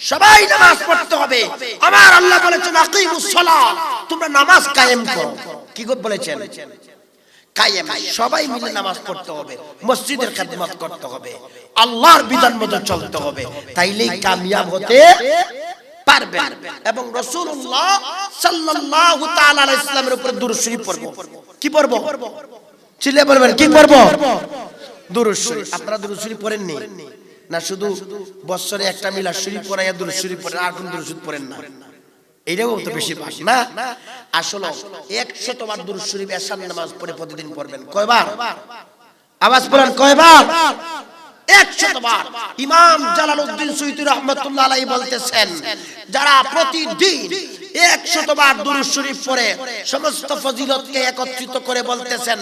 সবাই নামাজ পড়তে হবে। আমার আল্লাহ বলেছেন তোমরা নামাজ কায়েম করো। কি বলেছেন? সবাই মিলে নামাজ পড়তে হবে। মসজিদের খেদমত করতে হবে। আল্লাহর বিধান মতো চলতে হবে। তাইলেই কামিয়াব হতে পারবেন। এবং রাসূলুল্লাহ সাল্লাল্লাহু তাআলা আলাইহি ইসলামের উপর দুরূদ শরীফ পড়ব। কি পড়ব? চিল্লে বলবেন, কি পড়ব? দুরূদ শরীফ। আপনারা দুরূদ শরীফ পড়েননি? না শুধু বছরে একটা মিলাদ শরীফ পড়াইয়া দুরূদ শরীফ পড়েন, আর কোন শরীফ পড়েন না। তো বেশি পাস না। আসলে দুরূদ শরীফ এশার নামাজ পড়ে প্রতিদিন পড়বেন। কয়বার? আওয়াজ পড়েন কয়বার? ইমাম জালালউদ্দিন রহমাতুল্লাহ আলাইহি বলতেছেন, যারা প্রতিদিন একশতবার দুরূদ শরীফ পড়ে, সমস্ত ফজিলতকে একত্রিত করে বলতেছেন,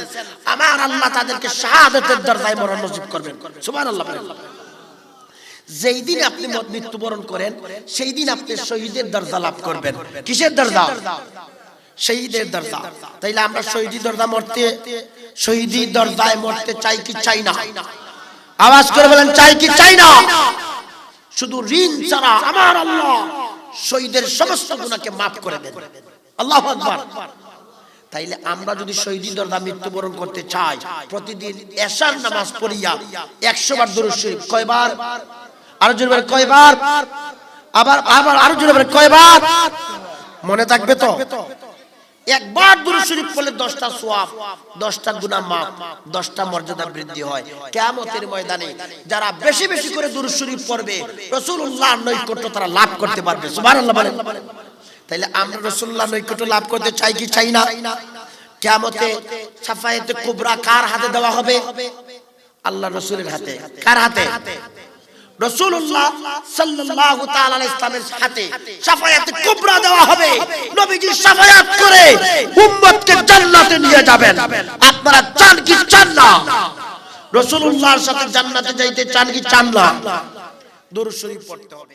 আমার আল্লাহ তাদেরকে শাহাদাতের দরজায় মরণ নসিব করবেন। সুবহানাল্লাহ যেই দিন আপনি মত মৃত্যুবরণ করেন সেই দিন আপনি শহীদের দরজা লাভ করবেন। কিসের দরজা? শহীদের দরজা। তাইলে আমরা শহীদি দরজা মরতে শহীদি দরজায় মরতে চাই কি চাই না? আওয়াজ করে বলেন চাই কি চাই না? শুধু ঋণ ছাড়া আমার আল্লাহ শহীদের সমস্ত গুণাকে মাফ করে দেন। আল্লাহ আকবার। তাইলে আমরা যদি শহীদি দরজা মৃত্যুবরণ করতে চাই প্রতিদিন এশার নামাজ পড়িয়া একশো বার দরুদ শরীফ কয়বার? মনে থাকবে তো? একবার শরীফ পড়লে দশটা সোয়াব, দশটা গুনাহ মাফ, দশটা মর্যাদা বৃদ্ধি হয়। কিয়ামতের ময়দানে যারা বেশি বেশি করে দুরূদ শরীফ পড়বে, রাসূলুল্লাহর নৈকট্য তারা লাভ করতে পারবে। বলেন। তাইলে আমরা রাসূলুল্লাহর নৈকট্য লাভ করতে চাই কি চাই না? কিয়ামতে সাফায়েতে কুবরা কার হাতে দেওয়া হবে? আল্লাহ রাসূলের হাতে। কার হাতে? রাসূলুল্লাহ সাল্লাল্লাহু তাআলা ইসলামের সাথে শাফায়াতে কুবরা দেওয়া হবে। নবীজি শাফায়াত করে উম্মতকে জান্নাতে নিয়ে যাবেন। আপনারা চান কি চান না? রসুল্লাহর সাথে জান্নাতে যাইতে চান কি চান না? দরুদ শরীফ পড়তে হবে।